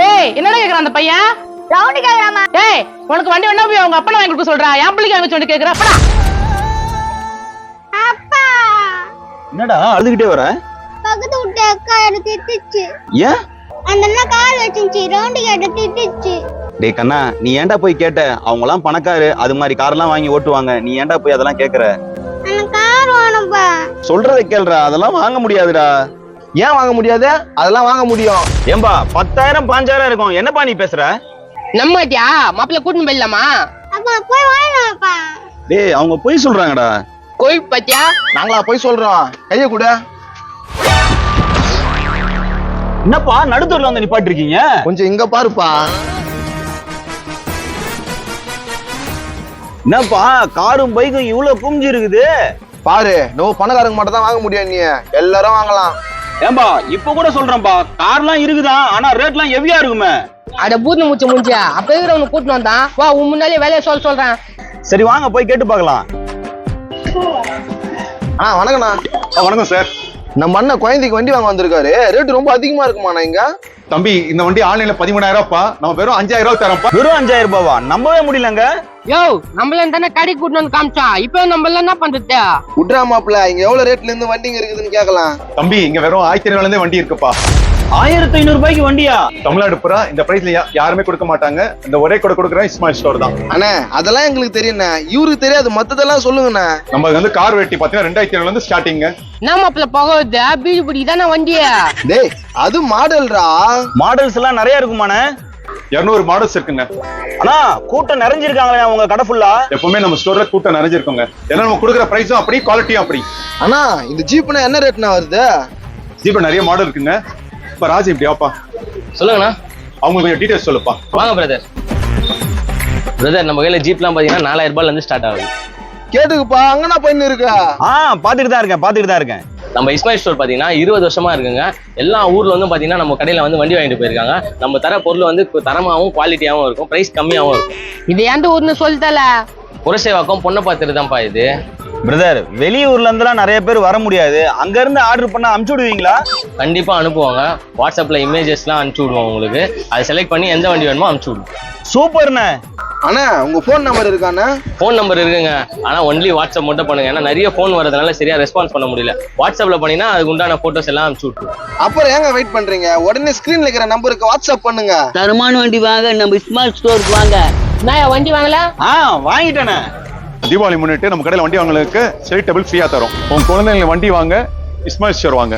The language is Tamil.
டேய் என்னடா கேக்குறான் அந்த பையன்? ரவுண்டு கேக்குறாமா டேய் உனக்கு வண்டி வேணா போய் அவங்க அப்பா வாங்கி கொடுக்க சொல்றா. என் பிள்ளைக்கு வாங்கி சொல்லி கேக்குறா. அப்பா. என்னடா அழுதுகிட்டே வர? பக்கத்து விட்டு அக்கா திட்டுச்சு. ஏன்? அந்த அண்ணா கால் வச்சுச்சு ரவுண்டு கேட்ட திட்டுச்சு. டேய் கண்ணா நீ ஏன்டா போய் கேட்ட? அவங்க எல்லாம் பணக்காரு அது மாதிரி கார்லாம் வாங்கி ஓட்டுவாங்க. நீ ஏன்டா போய் அதெல்லாம் கேக்குற? கார் வேணும்ப்பா சொல்றத கேளுடா அதெல்லாம் வாங்க முடியாதுடா. ஏன் வாங்க முடியாது? அதெல்லாம் வாங்க முடியும். ஏம்பா பத்தாயிரம் பாஞ்சாயிரம் இருக்கும். என்னப்பா நீ பேசுற? நம்மட்டியா மாப்பிள்ள கூட்டின்னு போயிடலாமா? அப்பா போய் வாங்கினாப்பா டேய் அவங்க பொய் சொல்றாங்கடா. கோயில் பத்தியா நாங்களா போய் சொல்றோம். கைய கூட. என்னப்பா நடுத்தூர்ல வந்து நிப்பாட்டி இருக்கீங்க கொஞ்சம் இங்க பாருப்பா. என்னப்பா காரும் பைக்கும் இவ்வளவு குமிஞ்சு இருக்குது? பாரு நோ பணக்காரங்க மட்டும் தான் வாங்க முடியும் நீ. எல்லாரும் வாங்கலாம். ஏம்பா இப்ப கூட சொல்றேன்பா. கார்லாம் இருக்குதான் ஆனா ரேட்லாம் ஹெவியா இருக்குமே. அட பூத்து மூச்சு மூச்சியா அப்ப இருக்கிற உனக்கு கூட்டின்னு வந்தான். வா உன் முன்னாலே வேலையை சொல்ல சொல்றேன். சரி வாங்க போய் கேட்டு பார்க்கலாம். ஆ வணக்கண்ணா வணக்கம் சார். நம்ம அண்ணன் குழந்தைக்கு வண்டி வாங்க வந்திருக்காரு. ரேட் ரொம்ப அதிகமா இருக்குமாண்ணா இங்க? தம்பி இந்த வண்டி ஆன்லைன்ல பதிமூணாயிரம் ரூபாய்ப்பா நம்ம வெறும் அஞ்சாயிரம் ரூபாய் தரோம்ப்பா. வெறும் அஞ்சாயிரம் ரூபாவா நம்பவே முடியலங்க. யோ நம்மள தானே கடைக்கு கூட்டின்னு வந்து காமிச்சா? இப்போ நம்மள என்ன பண்றது? விட்றா மாப்பிள இங்க எவ்வளவு ரேட்ல இருந்து வண்டிங்க இருக்குதுன்னு கேட்கலாம் தம்பி இங்க வெறும் ஆயிரத்தி ஐநூறுல இருந்தே வண்டி இருக்குப்பா. ஆயிரத்தி ஐநூறு ரூபாய்க்கு வண்டியா? தமிழ்நாடு பூரா இந்த பிரைஸ்ல யாருமே கொடுக்க மாட்டாங்க. இந்த ஒரே கூட கொடுக்குற இஸ்மாயில் ஸ்டோர் தான். அண்ணே அதெல்லாம் எங்களுக்கு தெரியுண்ணே இவருக்கு தெரியாது மத்ததெல்லாம் சொல்லுங்கண்ணே. நம்ம வந்து கார் வெட்டி பாத்தீங்கன்னா ரெண்டாயிரத்தி ஐநூறுல இருந்து ஸ்டார்டிங் என்ன மாப்பிள்ள போகுது பீடி பிடி தானே வண்டிய? டேய் அது மாடல்ரா? மாடல்ஸ் எல்லாம் நிறைய இருக்குமாண்ணே? இருநூறு மாடல்ஸ் இருக்குங்க. அண்ணா கூட்டம் நிறைஞ்சிருக்காங்களே உங்க கடை ஃபுல்லா எப்பவுமே நம்ம ஸ்டோர்ல கூட்டம் நிறைஞ்சிருக்குங்க. ஏன்னா நம்ம கொடுக்குற பிரைஸும் அப்படி குவாலிட்டியும் அப்படி. அண்ணா இந்த ஜீப்னா என்ன ரேட்னா வருது? ஜீப்ல நிறைய மாடல் இருக்குங்க. இப்ப ராஜ் இப்படியாப்பா சொல்லுங்கண்ணா. அவங்க கொஞ்சம் டீடைல்ஸ் சொல்லுப்பா. வாங்க பிரதர் பிரதர் நம்ம கையில ஜீப்லாம் பாத்தீங்கன்னா நாலாயிரம் ரூபாய்ல இருந்து ஸ்டார்ட் ஆகுது. கேட்டுக்குப்பா அங்கனா போயின்னு இருக்கா? ஆ பாத்துட்டு தான் இருக்கேன் பாத்துட்டு தான் இருக்கேன். நம்ம இஸ்மாயில் ஸ்டோர் பாத்தீங்கன்னா இருபது வருஷமா இருக்குங்க. எல்லா ஊர்ல வந்து பாத்தீங்கன்னா நம்ம கடையில வந்து வண்டி வாங்கிட்டு போயிருக்காங்க. நம்ம தர பொருள் வந்து தரமாவும் குவாலிட்டியாவும் இருக்கும். பிரைஸ் கம்மியாவும் இருக்கும். இது எந்த ஊர்னு சொல்லிட்டல புரசேவாக்கம் பொண்ணை பார்த்துட்டு தான்ப்பா இது. பிரதர் வெளியூர்ல இருந்துலாம் நிறைய பேர் வர முடியாது. அங்க இருந்து ஆர்டர் பண்ணா அனுப்பிச்சு விடுவீங்களா? கண்டிப்பா அனுப்புவாங்க. வாட்ஸ்அப்ல இமேஜஸ்லாம் அனுப்பிச்சு விடுவோம் உங்களுக்கு. அதை செலக்ட் பண்ணி எந்த வண்டி வேணுமோ அனுப்பிச்சு விடுவோம். சூப்பர்ண்ணே அண்ணா. உங்க ஃபோன் நம்பர் இருக்காண்ணா ஃபோன் நம்பர் இருக்குங்க. ஆனா ஒன்லி வாட்ஸ்அப் மட்டும் பண்ணுங்க. ஏன்னா நிறைய ஃபோன் வரதுனால சரியா ரெஸ்பான்ஸ் பண்ண முடியல. வாட்ஸ்அப்ல பண்ணீங்கன்னா அதுக்கு உண்டான போட்டோஸ் எல்லாம் அனுப்பிச்சு விட்டுருவோம். அப்புறம் ஏங்க வெயிட் பண்றீங்க? உடனே ஸ்கிரீன்ல இருக்கிற நம்பருக்கு வாட்ஸ்அப் பண்ணுங்க. தரமான வண்டி வாங்க. நம்ம ஸ்மார்ட் ஸ்டோருக்கு வாங்க. நான் வண்டி வாங்கல? ஆ வாங்கிட்டேனே தீபாவளி முன்னிட்டு நம்ம கடையில வண்டி வாங்கலுக்கு சரி டேபிள் ஃப்ரீயா தரும். உங்கள் குழந்தைங்களை வண்டி வாங்க இஸ்மாயில் ஸ்டோர் வாங்க